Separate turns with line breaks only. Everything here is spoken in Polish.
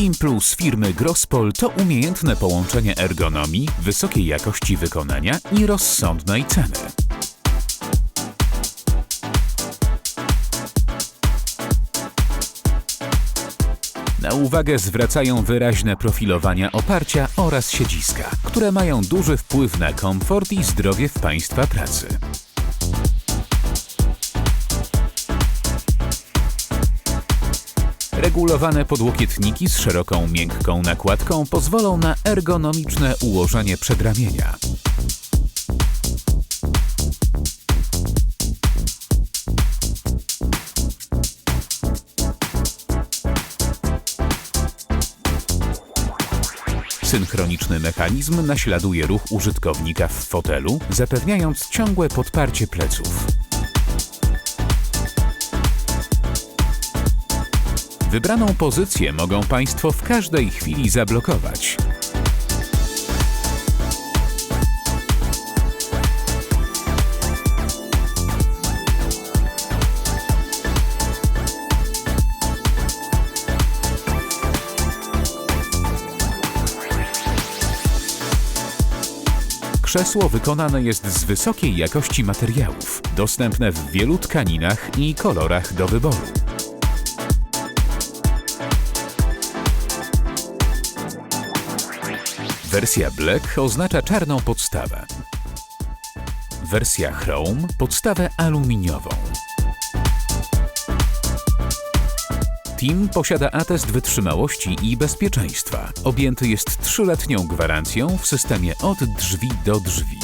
Team Plus firmy Grospol to umiejętne połączenie ergonomii, wysokiej jakości wykonania i rozsądnej ceny. Na uwagę zwracają wyraźne profilowania oparcia oraz siedziska, które mają duży wpływ na komfort i zdrowie w Państwa pracy. Regulowane podłokietniki z szeroką, miękką nakładką pozwolą na ergonomiczne ułożenie przedramienia. Synchroniczny mechanizm naśladuje ruch użytkownika w fotelu, zapewniając ciągłe podparcie pleców. Wybraną pozycję mogą Państwo w każdej chwili zablokować. Krzesło wykonane jest z wysokiej jakości materiałów, dostępne w wielu tkaninach i kolorach do wyboru. Wersja Black oznacza czarną podstawę. Wersja Chrome podstawę aluminiową. Team posiada atest wytrzymałości i bezpieczeństwa. Objęty jest trzyletnią gwarancją w systemie od drzwi do drzwi.